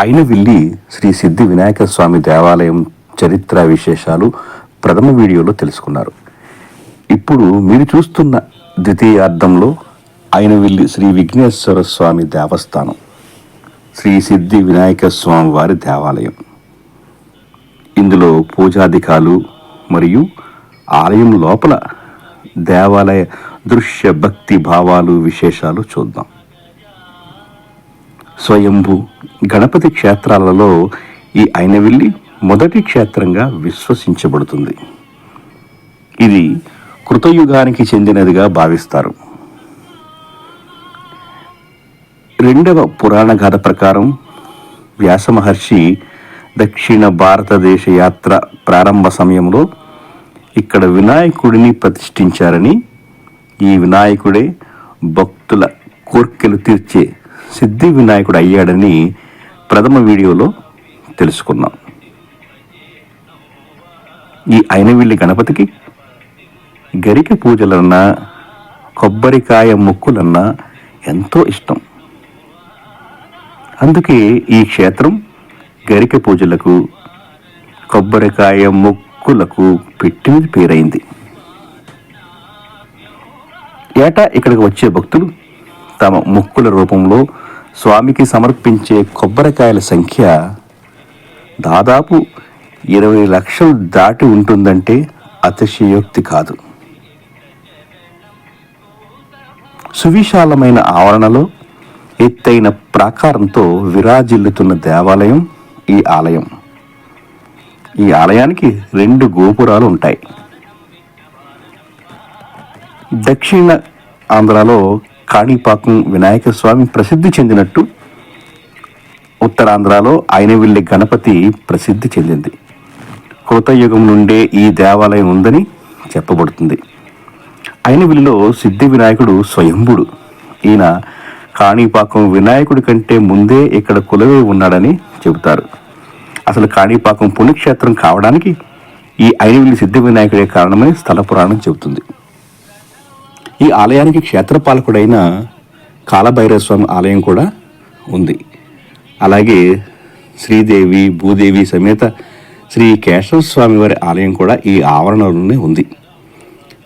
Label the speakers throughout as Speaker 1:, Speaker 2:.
Speaker 1: అయినవిల్లి శ్రీ సిద్ధి వినాయక స్వామి దేవాలయం చరిత్ర విశేషాలు ప్రథమ వీడియోలో తెలుసుకున్నారు. ఇప్పుడు మీరు చూస్తున్న ద్వితీయార్థంలో అయినవిల్లి శ్రీ విఘ్నేశ్వర స్వామి దేవస్థానం శ్రీ సిద్ధి వినాయక స్వామి వారి దేవాలయం. ఇందులో పూజాధికాలు మరియు ఆలయం లోపల దేవాలయ దృశ్య భక్తి భావాలు విశేషాలు చూద్దాం. స్వయంభు. గణపతి క్షేత్రాలలో ఈ అయినవిల్లి మొదటి క్షేత్రంగా విశ్వసించబడుతుంది. ఇది కృతయుగానికి చెందినదిగా భావిస్తారు. రెండవ పురాణ గాథ ప్రకారం వ్యాస మహర్షి దక్షిణ భారతదేశ యాత్ర ప్రారంభ సమయంలో ఇక్కడ వినాయకుడిని ప్రతిష్ఠించారని ఈ వినాయకుడే భక్తుల కోర్కెలు తీర్చే సిద్ధి వినాయకుడు అయ్యాడని ప్రథమ వీడియోలో తెలుసుకున్నాం. ఈ అయినవిల్లి గణపతికి గరిక పూజలన్నా కొబ్బరికాయ ముక్కులన్నా ఎంతో ఇష్టం. అందుకే ఈ క్షేత్రం గరిక పూజలకు కొబ్బరికాయ ముక్కులకు పెట్టినది పేరైంది. ఏటా ఇక్కడికి వచ్చే భక్తులు? తమ ముక్కుల రూపంలో స్వామికి సమర్పించే కొబ్బరికాయల సంఖ్య దాదాపు ఇరవై లక్షలు దాటి ఉంటుందంటే అతిశయోక్తి కాదు. సువిశాలమైన ఆవరణలో ఎత్తైన ప్రాకారంతో విరాజిల్లుతున్న దేవాలయం ఈ ఆలయం. ఈ ఆలయానికి రెండు గోపురాలు ఉంటాయి. దక్షిణ ఆంధ్రాలో కాణిపాకం వినాయక స్వామి ప్రసిద్ధి చెందినట్టు ఉత్తరాంధ్రలో అయినవిల్లి గణపతి ప్రసిద్ధి చెందింది. కృతయుగం నుండే ఈ దేవాలయం ఉందని చెప్పబడుతుంది. అయినవిల్లిలో సిద్ధి వినాయకుడు స్వయంభుడు. ఈయన కాణిపాకం వినాయకుడి కంటే ముందే ఇక్కడ కులవే ఉన్నాడని చెబుతారు. అసలు కాణిపాకం పుణ్యక్షేత్రం కావడానికి ఈ అయినవిల్లి సిద్ధి వినాయకుడే కారణమని స్థల పురాణం చెబుతుంది. ఈ ఆలయానికి క్షేత్రపాలకుడైన కాలభైరవ స్వామి ఆలయం కూడా ఉంది. అలాగే శ్రీదేవి భూదేవి సమేత శ్రీ కేశవ స్వామి వారి ఆలయం కూడా ఈ ఆవరణలోనే ఉంది.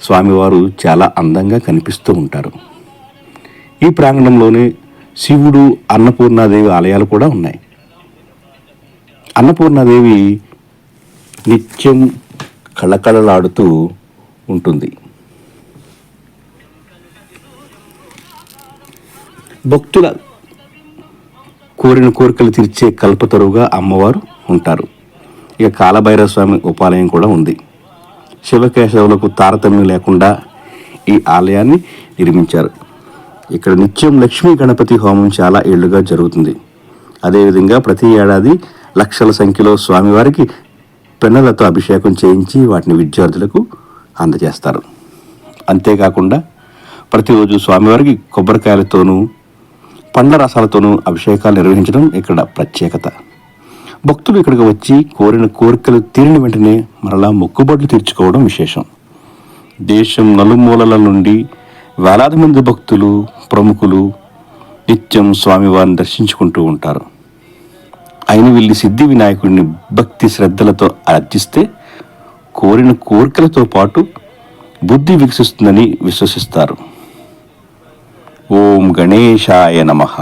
Speaker 1: స్వామివారు చాలా అందంగా కనిపిస్తూ ఉంటారు. ఈ ప్రాంగణంలోనే శివుడు అన్నపూర్ణాదేవి ఆలయాలు కూడా ఉన్నాయి. అన్నపూర్ణాదేవి నిత్యం కళకళలాడుతూ ఉంటుంది. భక్తుల కోరిన కోరికలు తీర్చే కల్పతరువుగా అమ్మవారు ఉంటారు. ఇక కాలభైరవ స్వామి ఉపాలయం కూడా ఉంది. శివకేశవులకు తారతమ్యం లేకుండా ఈ ఆలయాన్ని నిర్మించారు. ఇక్కడ నిత్యం లక్ష్మీ గణపతి హోమం చాలా ఏళ్ళుగా జరుగుతుంది. అదేవిధంగా ప్రతి ఏడాది లక్షల సంఖ్యలో స్వామివారికి పెన్నలతో అభిషేకం చేయించి వాటిని విద్యార్థులకు అందజేస్తారు. అంతేకాకుండా ప్రతిరోజు స్వామివారికి కొబ్బరికాయలతోనూ పండ్ల రసాలతోనూ అభిషేకాలు నిర్వహించడం ఇక్కడ ప్రత్యేకత. భక్తులు ఇక్కడికి వచ్చి కోరిన కోరికలు తీరిన వెంటనే మరలా మొక్కుబడులు తీర్చుకోవడం విశేషం. దేశం నలుమూలల నుండి వేలాది మంది భక్తులు ప్రముఖులు నిత్యం స్వామివారిని దర్శించుకుంటూ ఉంటారు. అయినవిల్లి సిద్ధి వినాయకుడిని భక్తి శ్రద్ధలతో అర్చిస్తే కోరిన కోరికలతో పాటు బుద్ధి వికసిస్తుందని విశ్వసిస్తారు. ओम गणेशाय नमः।